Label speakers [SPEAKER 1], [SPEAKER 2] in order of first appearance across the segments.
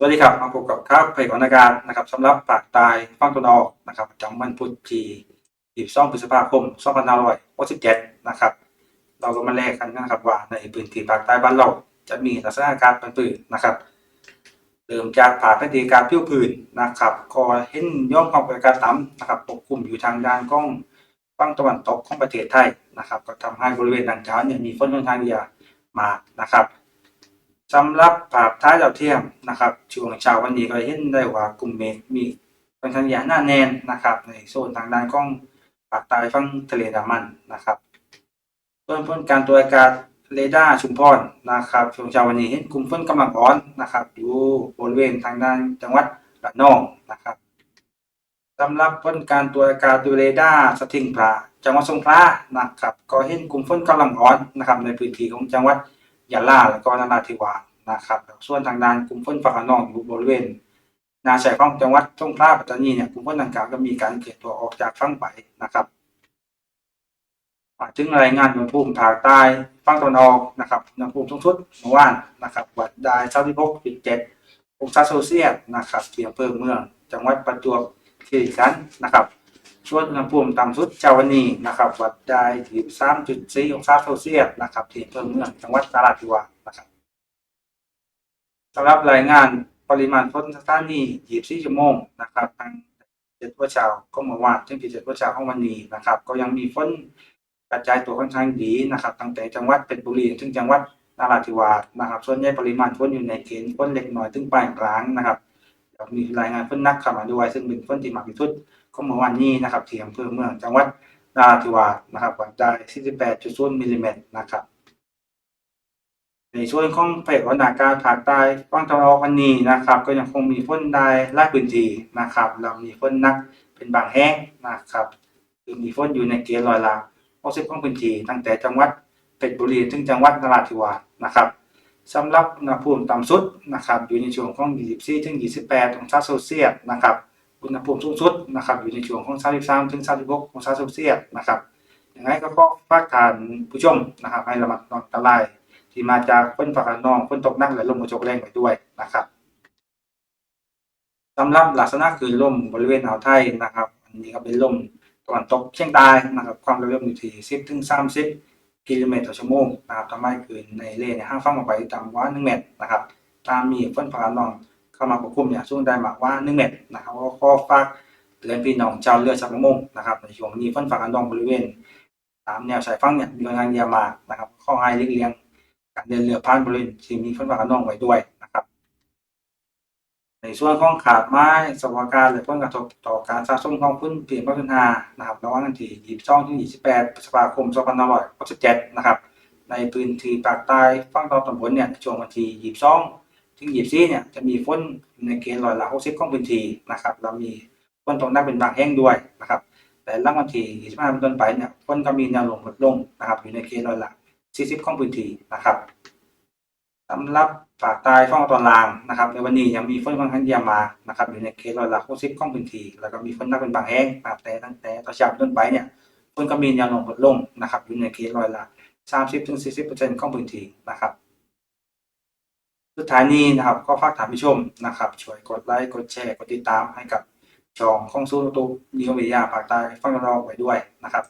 [SPEAKER 1] สวัสดีครับมาพบกับครับเพจของนาการนะครับสำหรับปากตายฟังตัวนอกนะครับประจำวันพุธที่22พฤษภาคม2567นะครับ เราก็มาแลกกันนะครับว่าในพื้นที่ภาคใต้บ้านเราจะมีลักษณะการเป็นปืนนะครับเริ่มจากผ่าแผ่นดิการพิ้วพื้นนะครับก็เห็นย่อมความกดอากาศต่ำนะครับปกคลุมอยู่ทางด้านของฝั่งตะวันตกของประเทศไทยนะครับ ก็ทำให้บริเวณดังกล่าวเนี่ยมีฝนค่อนข้างเยอะมากนะครับ สำหรับภาพท้ายดาวเทียมนะครับช่วงเช้าวันนี้ก็เห็นได้ว่ากลุ่มเมฆมีค่อนข้างหญ่หน้าแน่นนะครับ ในโซนทางด้านของภาคใต้ฝั่งทะเลดามันนะครับส่วนผลการตรวจอากาศเรดาร์ชุมพรนะครับช่วงเช้าวันนี้เห็นกลุ่มฝนกำลังอ่อนนะครับ อยู่บริเวณทางด้านจังหวัดระนองนะครับสำหรับผลการตรวจอากาศดูเรดาร์สถิงพระจังหวัดสงขลานะครับ ก็เห็นกลุ่มฝนกำลังอ่อนนะครับ ในพื้นที่ของจังหวัด ยะลาและก็นราธิวาสนะครับ ส่วนทางด้านกลุ่มฝนฝั่งนองอยู่บริเวณนาชายฝั่งจังหวัดสงขลาปัตตานีเนี่ยกลุ่มฝนดังกล่าวก็มีการเคลื่อนตัวออกจากฝั่งไปนะครับถึงรายงานอุณหภูมิภาคใต้ฝั่งตะวันออกนะครับอุณหภูมิสูงสุดเมื่อวานนะครับ วัดได้36.7องศาเซลเซียสนะครับเที่อำเภอเมือง จังหวัดประจวบคีรีขันธ์นะครับ ส่วนอุณหภูมิต่ำสุดเช้าวันนี้นะครับวัดได้ที่3.4องศาเซลเซียสนะครับที่อำเภอเมืองจังหวัดนราธิวาสนะครับสำหรับรายงานปริมาณฝนสถานี24ชั่วโมงนะครับทั้งเจ็ดวันเช้าก็เมื่อวานถึงที่เจ็ดวันเช้าของวันนี้นะครับ ก็ยังมีฝนกระจายตัวค่อนข้างดีนะครับ ตั้งแต่จังหวัดเพชรบุรีถึงจังหวัดนราธิวาสนะครับ ส่วนใหญ่ปริมาณฝนอยู่ในเกณฑ์ฝนเล็กน้อยถึงปานกลางนะครับ มีรายงานฝนหนักเข้ามาด้วยซึ่งเป็นฝนที่มากที่สุดก็เมื่อวานนี้นะครับที่อำเภอเมืองจังหวัดนาธิวาสนะครับวัดได้48.0มิลลิเมตรนะครับในส่วนของภาคตะวันอากาศภาคใต้ฝั่งตะวันออกวันนี้นะครับ ก็ยังคงมีฝนได้ลายพื้นที่นะครับแล้วมีฝนนักเป็นบางแห่งนะครับคือมีฝนอยู่ในเกณฑ์ร้อยละ60ของพื้นที่ตั้งแต่จังหวัดเพชรบุรีถึงจังหวัดนราธิวาสนะครับ สำหรับอุณหภูมิต่ำสุดนะครับอยู่ในช่วงของ 24ถึง28 องศาเซลเซียสนะครับอุณหภูมิสูงสุดนะครับอยู่ในช่วงของ 33ถึง36 องศาเซลเซียสนะครับยังไงก็ขอฝากทานผู้ชมนะครับให้ระมัดระวังอันตราย ที่มาจากฝนฟ้าคะนองฝนตกหนักและลมกระโชกแรงไปด้วยนะครับสำหรับลักษณะคือลมบริเวณอ่าวไทยนะครับอันนี้ก็เป็นลมตะวันตกเฉียงใต้นะครับความเร็วลมอยู่ที่10ถึง30 กิโลเมตรต่อชั่วโมงนะครับทำให้คืนในเลนห้างฟังออกไปต่ำกว่า 1 เมตรนะครับตามมีฝนฟ้าคะนองเข้ามาปกคลุมอย่างช่วงได้มากว่า 1 เมตรนะครับก็ข้อฝากเตือนพี่น้องชาวเรือชาวประมงนะครับในช่วงนี้ฝนฟ้าคะนองบริเวณตามแนวชายฝั่งเนี่ยมีกำลังเยอะมากนะครับข้อให้เลี่ยงเลียงการเดินเรือผ่านบริเวณที่มีฝนฟ้าคะนองไว้ด้วย ในส่วนของขาดไม้สภาวะการหรือผลกระทบต่อการสะสมของพื้นเปลี่ยนพัฒนานะครับระหว่างวันที่22ถึง28พฤษภาคม2567นะครับ ในพื้นที่ภาคใต้ฝั่งตะวันตกบนเนี่ยช่วงวันที่22ถึง24เนี่ยจะมีฝนในเกณฑ์ร้อยละ60ของพื้นที่นะครับแล้วมีฝนตกหนักเป็นบางแห่งด้วยนะครับ แต่หลังวันที่25เป็นต้นไปเนี่ยฝนก็มีแนวโน้มลดลงนะครับ อยู่ในเกณฑ์ร้อยละ40ของพื้นที่นะครับสำหรับ ภาคใต้ฝั่งตอนลางนะครับในวันนี้ยังมีฝนค่อนข้งเยอะมานะครับอยู่ในเกณฑ์ร้อยละ60ของพื้นที่แล้วก็มีฝนนักเป็นบางแห่งนะครับแต่ตั้งแต่ต่อเช้าเป็นต้นไปเนี่ยฝนก็มีแนวโน้มลดลงนะครับอยู่ในเกณฑ์ร้อยละ30ถึง40%ของพื้นที่นะครับสุดท้ายนี้นะครับก็ฝากถามผู้ชมนะครับช่วยกดไลค์กดแชร์กดติดตามให้กับช่องข้องซูนตูนิยมวิทยาภาคใต้ฟังเราไว้ด้วยนะครับ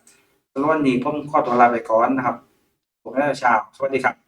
[SPEAKER 1] สำหรับวันนี้ผมขอตัวลาไปก่อนนะครับผมนัทชาสวัสดีครับ